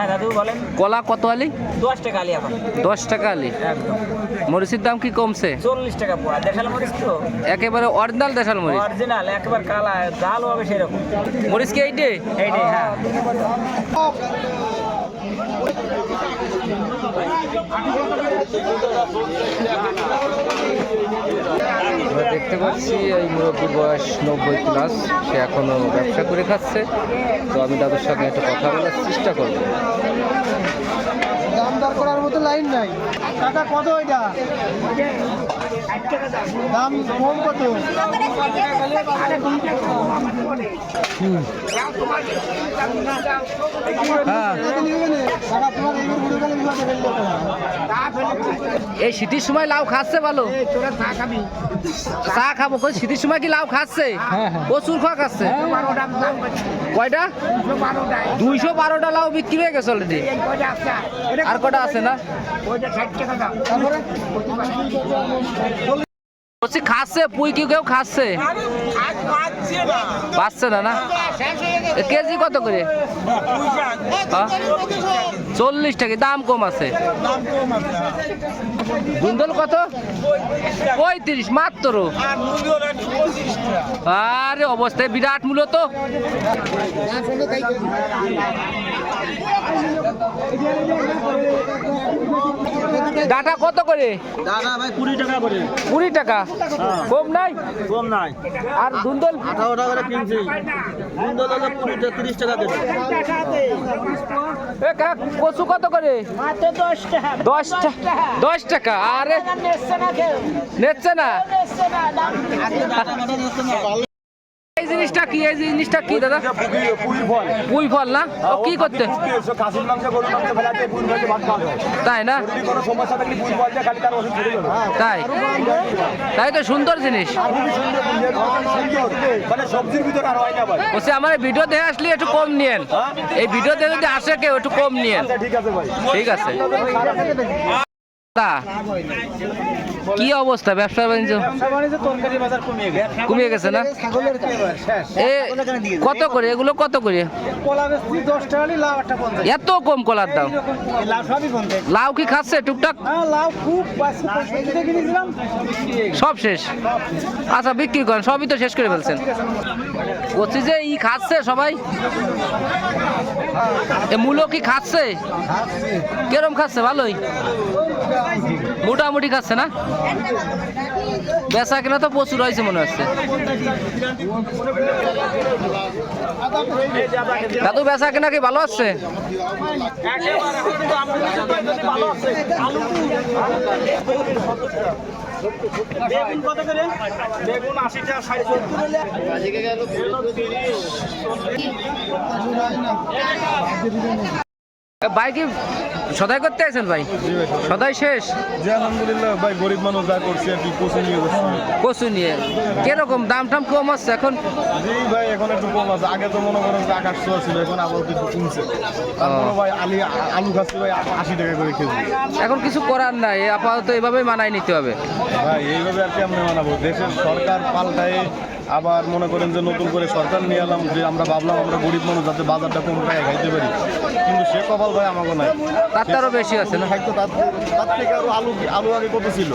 হ্যাঁ দাদু বলেন। কলা কত আলি? দশ টাকা আলি এখন। দশ টাকা আলি। মরিচের দাম কি কমছে? চল্লিশ টাকা পোয়া দেশাল মরিচ তো? একেবারে অরিজিনাল দেশাল মরিচ। অরিজিনাল একেবারে কালা জাল হবে সেরকম। মরিচ কি এইটে? এইটে হ্যাঁ। আমরা দেখতে পাচ্ছি এই মুরব্বীর বয়স নব্বই প্লাস সে এখনও ব্যবসা করে খাচ্ছে। তো আমি দাদুর সঙ্গে একটা কথা বলার চেষ্টা করব। দাম দর করার মতো লাইন নাই। টাকা কত এটা? দাম কম কত। এই শীতের সময় লাউ খাচ্ছে ভালো চা খাব। কই শীতের সময় কি লাউ খাচ্ছে? প্রচুর খাওয়া খাচ্ছে। কয়টা? দুইশো বারোটা। লাউ বিক্রি হয়ে গেছে অলরেডি আর কটা আছে না? বলছি, খাচ্ছে, পুই কি কেউ খাচ্ছে? পাচ্ছে না না? কেজি কত করে? হ্যাঁ? চল্লিশ টাকা, দাম কম আছে। দুন্দল কত? পঁয়ত্রিশ, মাত্র। আরে অবস্থায় বিরাট মূল্য তো। ডাটা কত করে? দাদা ভাই কুড়ি টাকা করে। কুড়ি টাকা। কম নাই? কম নাই। আর দুন্দল? আঠারো টাকা করে কিনছি। দুধ দাদা কুড়ি টাকা তিরিশ টাকা দেবে এ কাকা, কচু কত করে? দশ টাকা। দশ টাকা। 10 টাকা। আরে নেচ্ছে না এই জিনিসটা কি এই জিনিসটা কি দাদা? পুই ফল। না? ও কি করতে? তাই না? তাই? তাই তো সুন্দর জিনিস। সুন্দর মানে হয় বলছি আমার ভিডিও দেখে আসলে একটু কম নিয়েন। এই ভিডিও দেখে যদি আসে কেউ একটু কম নিয়েন। আচ্ছা ঠিক আছে ঠিক আছে। কি অবস্থা? ব্যবসা বাণিজ্য? কমিয়ে গেছে। না? এ কত করে? এগুলো কত করে? এত কম কলার দাম? লাউ সবই কি খাচ্ছে টুকটাক? হ্যাঁ। সব শেষ? আচ্ছা বিক্রি করেন সবই তো শেষ করে ফেলছেন। বলছি যে ই খাচ্ছে সবাই? এ মূলো কি খাচ্ছে। কেরম খাচ্ছে? ভালোই? মোটামুটি খাচ্ছে না? বেচা কেনা তো প্রচুর হয়েছে মনে হচ্ছে। দাদু, বেচা কেনা কি ভালো আছে? ভাই কি সদাই করতে আছেন ভাই? সদাই। শেষ? যে আলহামদুলিল্লাহ ভাই গরিব মানুষ যা করছে আর কি পৌঁছে নিয়ে কচু নিয়ে। কীরকম দাম টাম কম আছে এখন? জি ভাই এখন একটু কম আছে। আগে তো মনে করেন যে আকাশ ছোঁয়া ছিল এখন আবার একটু কমছে। ভাই আলি আলু খাচ্ছি ভাই আশি টাকা করে কেজি। এখন কিছু করার নাই আপাতত এভাবে মানায় নিতে হবে। ভাই এইভাবে আর কেমনে মানাবো? দেশের সরকার পাল্টায় আবার মনে করেন যে নতুন করে সরকার নিয়ে এলাম যে আমরা ভাবলাম আমরা গরিব মানুষ যাতে বাজারটা কম টাকায় খাইতে পারি। কিন্তু সে কপাল ভাই আমাকে নাই। তার তো আরও বেশি আছে না? খাইতো তার তার থেকে আরও আলু আলু আগে কত ছিল?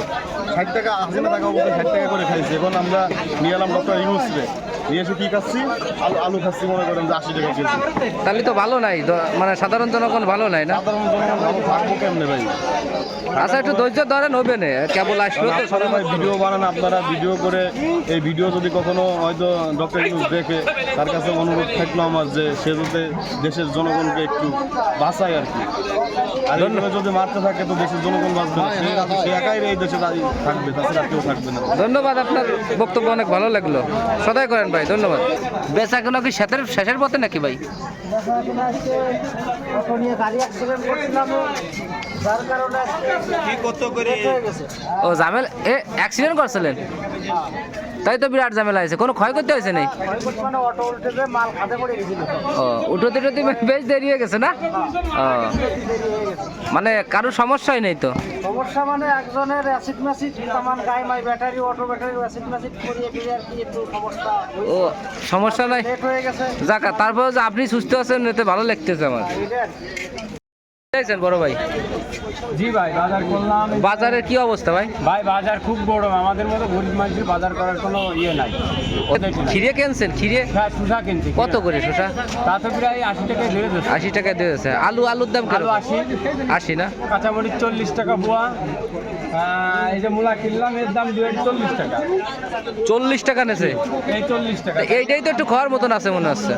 ষাট টাকা হাজার টাকা বলতে ষাট টাকা করে খাইছে। এখন আমরা নিয়ে এলাম ডক্টর রে নিয়ে এসে কি খাচ্ছি? আলু আলু খাচ্ছি মনে করেন যে আশি টাকা কেজি। তাহলে তো ভালো নাই মানে সাধারণ জনগণ ভালো নাই না? সাধারণ জনগণ ভালো থাকব কেমনে ভাই? আচ্ছা একটু ধৈর্য ধরেন হবে না কেবল আসলো তো আপনারা ভাই ভিডিও বানান আপনারা ভিডিও করে এই ভিডিও যদি কখনো হয়তো ডক্টর ইউনুস দেখে তার কাছে অনুরোধ থাকল আমার যে সে যাতে দেশের জনগণকে একটু বাঁচায় আর কি। আর যদি মারতে থাকে তো দেশের জনগণ বাঁচবে সে সে একাই এই দেশে দাঁড়িয়ে থাকবে তাছাড়া কেউ থাকবে না। ধন্যবাদ আপনার বক্তব্য অনেক ভালো লাগল। সদাই করেন ভাই ধন্যবাদ। বেচা কেন কি শেষের শেষের পথে নাকি ভাই? ও জামেল এ অ্যাক্সিডেন্ট করছিলেন? তাই তো বিরাট ঝামেলা হয়েছে কোনো ক্ষয়ক্ষতি হয়েছে নাই? মানে ও উঠোতে উঠোতে বেশ দেরি হয়ে গেছে না? ও হয়ে গেছে মানে কারোর সমস্যাই নেই তো? সমস্যা মানে একজনের অ্যাসিড ম্যাসিড আমার গায়ে মাই ব্যাটারি অটো ব্যাটারি অ্যাসিড ম্যাসিড করিয়ে দিয়ে আর কি একটু সমস্যা ও সমস্যা নাই? হয়ে গেছে। যাকা তারপর আপনি সুস্থ আছেন এতে ভালো লাগতেছে আমার। দেখছেন বড় ভাই? জি ভাই বাজার করলাম। বাজারের কি অবস্থা ভাই? ভাই বাজার খুব বড় আমাদের মতো গরিব মানুষের বাজার করার কোনো ইয়ে নাই। খিরে কিনছেন? খিরে হ্যাঁ কিনছি কত করে শসা? তা তো প্রায় আশি টাকায় ধরে দিচ্ছে আশি টাকা দিয়েছে। আলু আলুর দাম আলু আশি। আশি না? কাঁচামরিচ চল্লিশ টাকা বুয়া। এই যে মূলা কিনলাম এর দাম দুই চল্লিশ টাকা। চল্লিশ টাকা নেছে? এই চল্লিশ টাকা। এইটাই তো একটু খাওয়ার মতন আছে মনে হচ্ছে।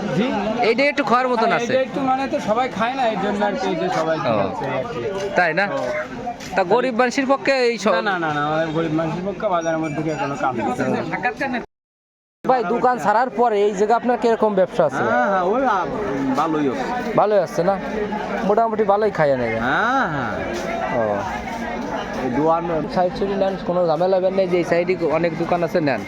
এইটাই একটু খাওয়ার মতন আছে। একটু মানে তো সবাই খায় না এই জন্য আর কি সবাই। তাই না? তা গরিব মানুষের পক্ষে এই সব না না না গরিব মানুষের পক্ষে বাজারের মধ্যে কোনো কাম নেই। ভাই দোকান ছাড়ার পরে এই জায়গা আপনার কীরকম ব্যবসা আছে? হ্যাঁ হ্যাঁ ভালোই ভালোই আছে না? মোটামুটি ভালোই খাইয়া নেই হ্যাঁ হ্যাঁ। ও। এই দোয়ান সাইড সাইডে নেন কোনো ঝামেলা নেই যে এই সাইডে অনেক দোকান আছে নেন।